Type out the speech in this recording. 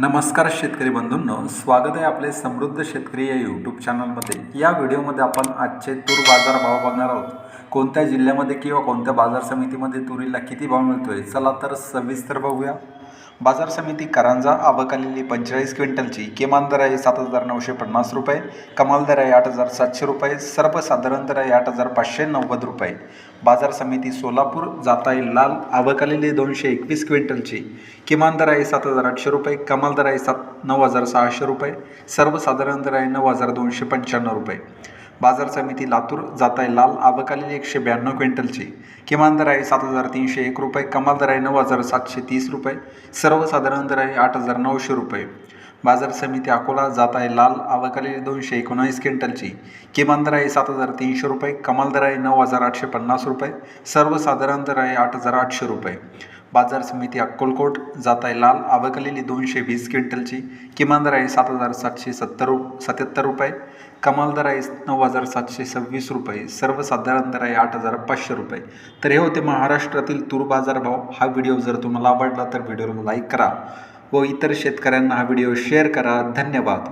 नमस्कार शेतकरी बंधूंनो स्वागत आहे आपले समृद्ध शेतकरी या यूट्यूब चॅनलमध्ये या व्हिडिओमध्ये आपण आजचे तूर बाजार भाव बघणार आहोत. कोणत्या जिल्ह्यामध्ये किंवा कोणत्या बाजार समितीमध्ये तुरीला किती भाव मिळतोय? चला तर सविस्तर बघूया. बाजार समिती कारंजा आवकालेली पंचेचाळीस क्विंटलची किमान दर आहे सात हजार नऊशे पन्नास रुपये कमाल दर आहे आठ हजार सातशे रुपये सर्वसाधारण दर आहे आठ हजार पाचशे नव्वद रुपये. बाजार समिती सोलापूर जाताई लाल आवकालेली दोनशे एकवीस क्विंटलची किमान दर आहे सात हजार आठशे रुपये कमाल दर आहे सात नऊ हजार सहाशे रुपये सर्वसाधारण दर आहे नऊ हजार दोनशे पंच्याण्णव रुपये. बाजार समिती लातूर जाताय लाल आबकालेली एकशे ब्याण्णव क्विंटलची. किमान दर आहे सात हजार तीनशे एक रुपये कमाल दर आहे नऊ हजार सातशे तीस रुपये सर्वसाधारण दर आहे आठ हजार नऊशे रुपये. बाजार समिती अकोला जात आहे लाल आवाकालेली दोनशे एकोणावीस क्विंटलची. किमान दर आहे सात हजार तीनशे रुपये कमाल दर आहे नऊ हजार आठशे पन्नास रुपये सर्वसाधारण दर आहे आठ हजार आठशे रुपये. बाजार समिती अक्कलकोट जात आहे लाल आवकलेली दोनशे वीस क्विंटलची किमान दर आहे सात हजार सातशे सत्तर रु सत्याहत्तर रुपये कमाल दर आहे नऊ हजार सातशे सव्वीस रुपये सर्वसाधारण दर आहे आठ हजार पाचशे रुपये. तर हे होते महाराष्ट्रातील तूर बाजार भाव. हा व्हिडिओ जर तुम्हाला आवडला तर व्हिडिओला लाईक करा व इतर शेतकऱ्यांना हा व्हिडिओ शेअर करा. धन्यवाद.